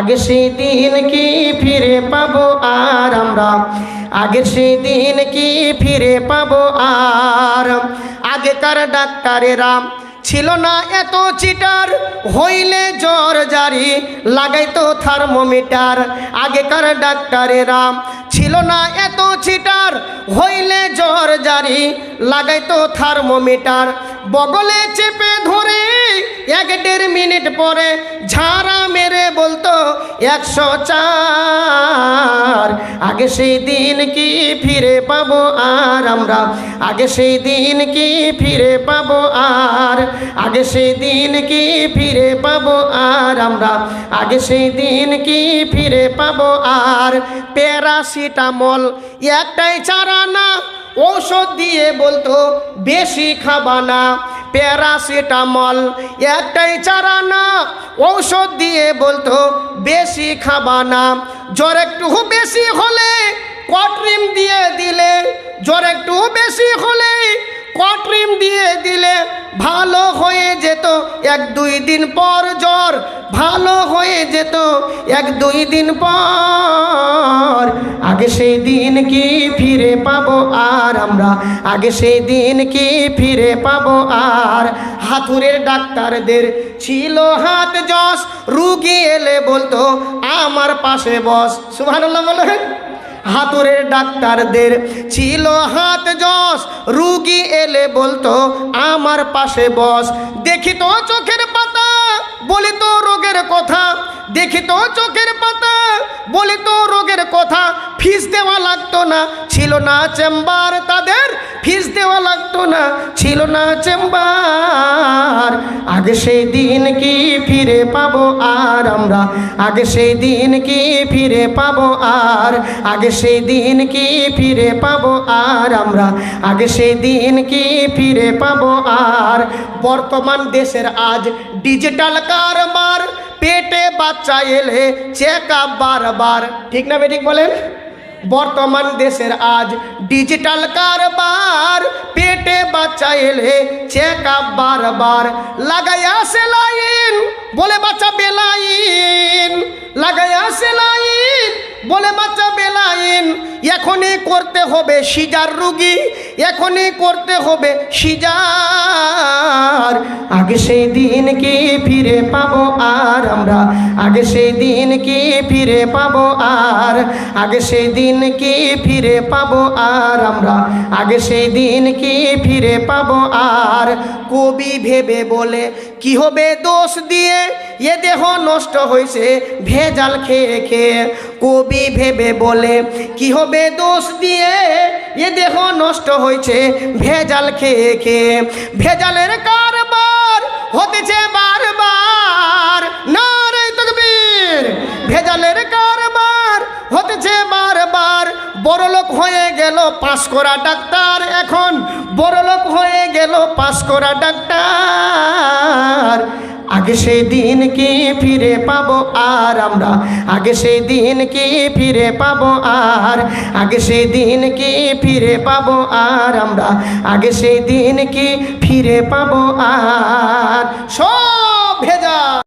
আগে সেই দিন কি ফিরে পাবো আর আমরা? আগে সেই দিন কি ফিরে পাবো আর? আগেকার ডাক্তারেরা ছিল না এত চিটার, হইলে জ্বর জারি, লাগাইতো থার্মোমিটার। আগেকার ডাক্তারেরা ছিল না এত চিটার, হইলে জ্বর জারি, লাগাইতো থার্মোমিটার। বগলে চেপে ধরে এক দেড় মিনিট পরে ঝাড়া বলতো, একশো চার। আগে সেই দিন কি ফিরে পাবো আর আমরা? আগে সেই দিন কি ফিরে পাবো আর? আগে সেই দিন কি ফিরে পাবো আর আমরা? আগে সেই দিন কি ফিরে পাবো আর? প্যারাসিটামল একটাই চারা না, ঔষধ দিয়ে বলতো, বেশি খাবা না। প্যারাসিটামল। একটাই চারা না ঔষধ দিয়ে বলতো বেশি খাবা না। জ্বর একটু বেশি এক দুই দিন পর জ্বর ভালো হয়ে যেত, এক দুই দিন পর। আগে সেই দিন কি ফিরে পাবো আর আমরা? আগে সেই দিন কি ফিরে পাবো আর? হাতুরের ডাক্তারদের ছিল হাত যশ, রুগী এলে বলতো, আমার পাশে বস। সুবহানাল্লাহ বলেন হাতুরের ডাক্তারদের ছিল হাত যশ। রুগী এলে বলতো, আমার পাশে বস। দেখিত চোখের পাতা বলি তো রোগের কথা। দেখি তো চোখের পাতা বলি তো রোগের কথা। ফিস দেওয়া লাগতো না, ছিল না চেম্বার তাদের ছিল না চেম্বার। আগে সেই দিন কি ফিরে পাবো আর আমরা? আগে সেই দিন কি ফিরে পাবো আর? আগে সেই দিন কি ফিরে পাবো আর আমরা? আগে সেই দিন কি ফিরে পাবো আর? বর্তমান দেশের আজ ডিজিটাল কারবার, পেটে বাচ্চা এলে চেক আপ বারবার। ঠিক না বেঠিক বলেন? বর্তমান দেশের আজ ডিজিটাল কারবার, পেটে বাচ্চা এলে চেক আপ বারবার লাগাইয়া সেলাইন বলে বাচ্চা বেলাইন লাগাইয়া সেলাইন বলে বাচ্চা বেলাইন এখনই করতে হবে সিজার রুগী এখনই করতে হবে সিজার। আগে সেই দিন কি ফিরে পাবো আর আমরা? আগে সেই দিন কি ফিরে পাবো আর? আগে সেই দিন কি ফিরে পাবো আর আমরা? আগে সেই দিন কি ফিরে পাবো আর? কবি ভেবে বলে কি হবে দোষ দিয়ে? এ দেহ নষ্ট হয়েছে ভেজাল খেয়ে খেয়ে। কবি ভেবে বলে কি হবে দোষ দিয়ে? এ দেহ নষ্ট হয়েছে, ভেজাল খেয়ে খেয়ে। ভেজালের কারবার হতেছে বারবার নারে তকবীর। ভেজালের কারবার হতেছে বারবার, বড়লোক হয়ে গেল পাস করা ডাক্তার। এখন বড়লোক হয়ে গেল পাস করা ডাক্তার। আগে সেই দিন কি ফিরে পাবো আর আমরা? আগে সেই দিন কি ফিরে পাবো আর? আগে সেই দিন কি ফিরে পাবো আর আমরা? আগে সেই দিন কি ফিরে পাবো আর? সব ভেজা